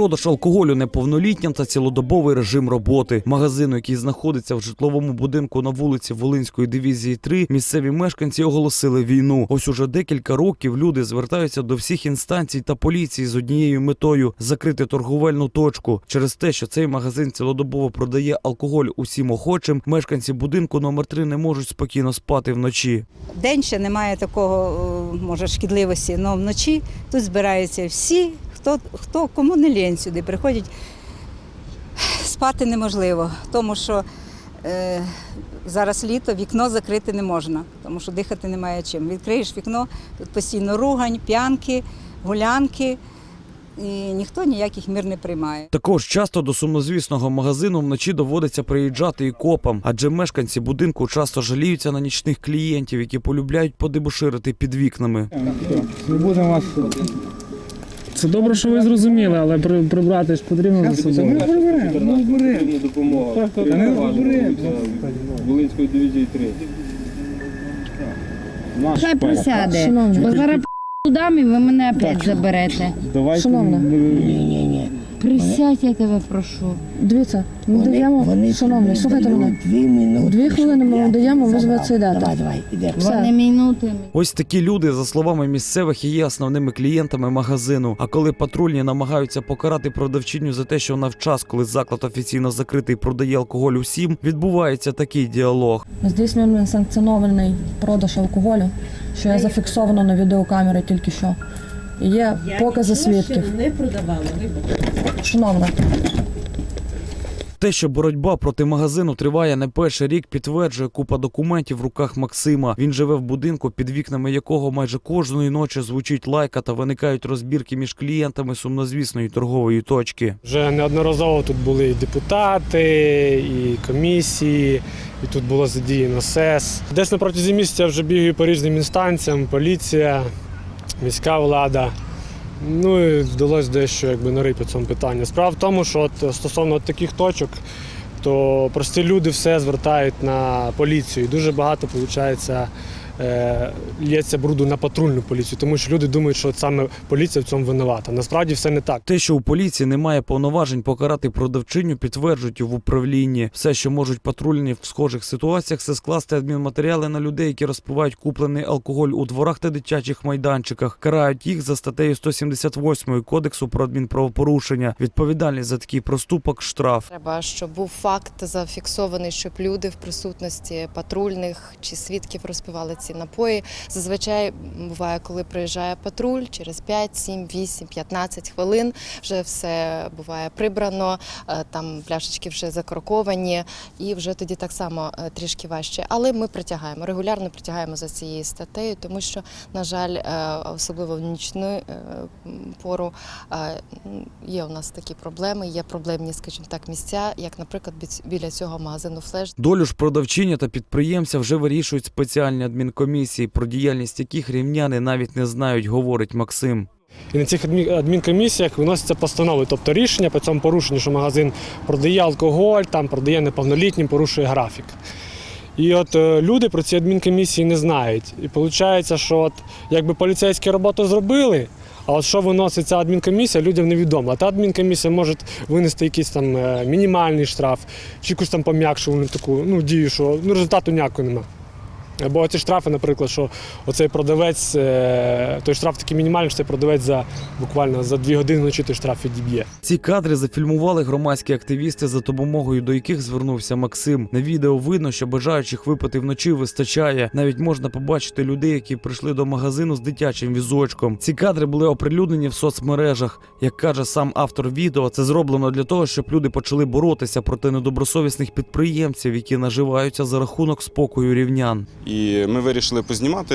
Продаж алкоголю неповнолітнім та цілодобовий режим роботи. Магазину, який знаходиться в житловому будинку на вулиці Волинської дивізії 3, місцеві мешканці оголосили війну. Ось уже декілька років люди звертаються до всіх інстанцій та поліції з однією метою закрити торговельну точку. Через те, що цей магазин цілодобово продає алкоголь усім охочим, мешканці будинку номер 3 не можуть спокійно спати вночі. День ще немає такого, може, шкідливості, але вночі тут збираються всі, хто, хто кому не лінь сюди, приходять. Спати неможливо, тому що е, зараз літо, вікно закрити не можна, тому що дихати немає чим. Відкриєш вікно, тут постійно ругань, п'янки, гулянки, і ніхто ніяких мір не приймає. Також часто до сумнозвісного магазину вночі доводиться приїжджати і копам, адже мешканці будинку часто жаліються на нічних клієнтів, які полюбляють подебоширити під вікнами. Не будемо вас. Це добре, що ви зрозуміли, але при- прибрати ж потрібно за собою. ми приберемо, ми. Потрібна допомога. Так, так, ми зберемо. Волинської дивізії 3. Хай присяде. Шановні. Бо зараз дам і ви мене опять заберете. Давайте Шановна. ми- Присядь, я тебе прошу. Дивіться, ми даємо, шановні, слухайте мене. Дві минути. Дві хвилини ми вам даємо, ви звідси йдете. Давай, давай, ідемо. Все. Вони минутами. Ось такі люди, за словами місцевих, і є основними клієнтами магазину. А коли патрульні намагаються покарати продавчиню за те, що вона в час, коли заклад офіційно закритий, продає алкоголь усім, відбувається такий діалог. Здійснюємо несанкціонований продаж алкоголю, що є зафіксовано на відеокамері тільки що. І Є покази свідків. не продавала. Шановна, Те, що боротьба проти магазину триває не перший рік, підтверджує купа документів в руках Максима. Він живе в будинку, під вікнами якого майже кожної ночі звучить лайка та виникають розбірки між клієнтами сумнозвісної торгової точки. Вже неодноразово тут були і депутати, і комісії, і тут було задіяно СЕС. Десь на протязі місяця вже бігаю по різним інстанціям, поліція, міська влада. Ну і вдалося дещо якби нарити цьому питанню. Справа в тому, що от стосовно от таких точок, то прості люди все звертають на поліцію. І дуже багато виходить. Е, Лється бруду на патрульну поліцію, тому що люди думають, що саме поліція в цьому винувата. Насправді все не так. Те, що у поліції немає повноважень покарати продавчиню, підтверджують в управлінні. Все, що можуть патрульні в схожих ситуаціях, це скласти адмінматеріали на людей, які розпивають куплений алкоголь у дворах та дитячих майданчиках. Карають їх за статтею 178 кодексу про адмінправопорушення. Відповідальність за такий проступок штраф. Треба, щоб був факт зафіксований, щоб люди в присутності патрульних чи свідків розпивали ці напої. Зазвичай буває, коли приїжджає патруль, через 5, 7, 8, 15 хвилин вже все буває прибрано, е, там пляшечки вже закорковані, і вже тоді так само е, трішки важче. Але ми притягаємо, регулярно притягаємо за цією статтею, тому що, на жаль, е, особливо в нічну пору є у нас такі проблеми, є проблемні, скажімо так, місця, як, наприклад, біля цього магазину Флеш. Долю ж продавчиня та підприємця вже вирішують спеціальні адмінкомісії, про діяльність яких рівняни навіть не знають, говорить Максим. І на цих адмінкомісіях виносяться постанови, тобто рішення по цьому порушенню, що магазин продає алкоголь, там продає неповнолітнім, порушує графік. І от е, люди про ці адмінкомісії не знають. І виходить, що от якби поліцейські роботу зробили, а от що виносить ця адмінкомісія, людям невідомо. А та адмінкомісія може винести якийсь там е, мінімальний штраф, чи якусь там пом'якшувану таку ну, дію, що ну, результату ніякого немає. Бо ці штрафи, наприклад, що оцей продавець, е, той штраф такий мінімальний, що цей продавець за буквально за дві години вночі той штраф відіб'є. Ці кадри зафільмували громадські активісти, за допомогою до яких звернувся Максим. На відео видно, що бажаючих випити вночі вистачає. Навіть можна побачити людей, які прийшли до магазину з дитячим візочком. Ці кадри були оприлюднені в соцмережах. Як каже сам автор відео, це зроблено для того, щоб люди почали боротися проти недобросовісних підприємців, які наживаються за рахунок спокою рівнян. І ми вирішили познімати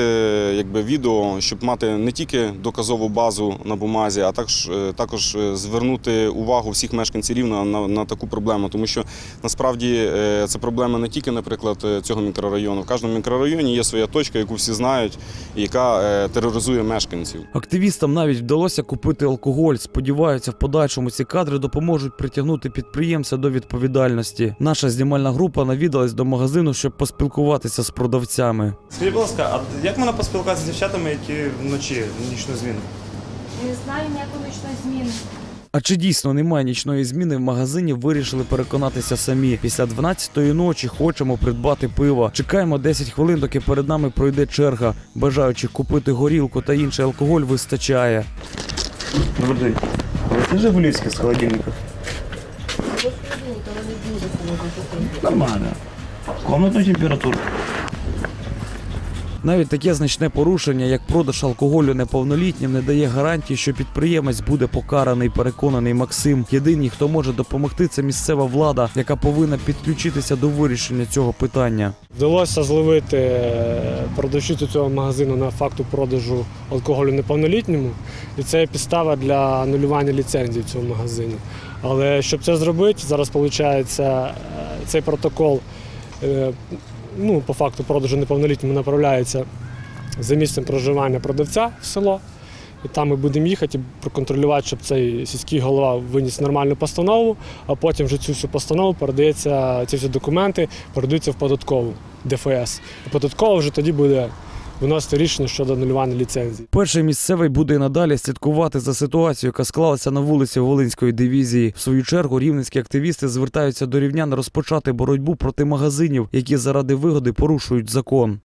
якби, відео, щоб мати не тільки доказову базу на бумазі, а також, е, також е, звернути увагу всіх мешканців рівно на, на таку проблему. Тому що насправді е, це проблема не тільки, наприклад, цього мікрорайону. В кожному мікрорайоні є своя точка, яку всі знають, яка тероризує мешканців. Активістам навіть вдалося купити алкоголь. Сподіваються, в подальшому ці кадри допоможуть притягнути підприємця до відповідальності. Наша знімальна група навідалась до магазину, щоб поспілкуватися з продавцями. Скажіть, будь ласка, а як можна поспілкуватися з дівчатами, які вночі нічну зміну? Не знаю ніякої нічної зміни. А чи дійсно немає нічної зміни в магазині? Вирішили переконатися самі. Після 12-ї ночі хочемо придбати пиво. Чекаємо 10 хвилин, доки перед нами пройде черга. Бажаючих купити горілку та інший алкоголь вистачає. Добрий день. Це Жигулівське з холодильника. Нормально. Комнатну температуру. Навіть таке значне порушення, як продаж алкоголю неповнолітнім, не дає гарантії, що підприємець буде покараний. Переконаний Максим. Єдиний, хто може допомогти, це місцева влада, яка повинна підключитися до вирішення цього питання. Вдалося зловити е, продавщицю цього магазину на факту продажу алкоголю неповнолітньому, і це підстава для анулювання ліцензії цього магазину. Але щоб це зробити, зараз виходить цей протокол е, ну, по факту продажу неповнолітньому направляється за місцем проживання продавця в село. І там ми будемо їхати і проконтролювати, щоб цей сільський голова виніс нормальну постанову, а потім вже цю всю постанову передається, ці всі документи передаються в податкову ДФС. І податкова вже тоді буде виносити рішення щодо анулювання ліцензії. Перший місцевий буде і надалі слідкувати за ситуацією, яка склалася на вулиці Волинської дивізії. В свою чергу рівненські активісти звертаються до рівнян розпочати боротьбу проти магазинів, які заради вигоди порушують закон.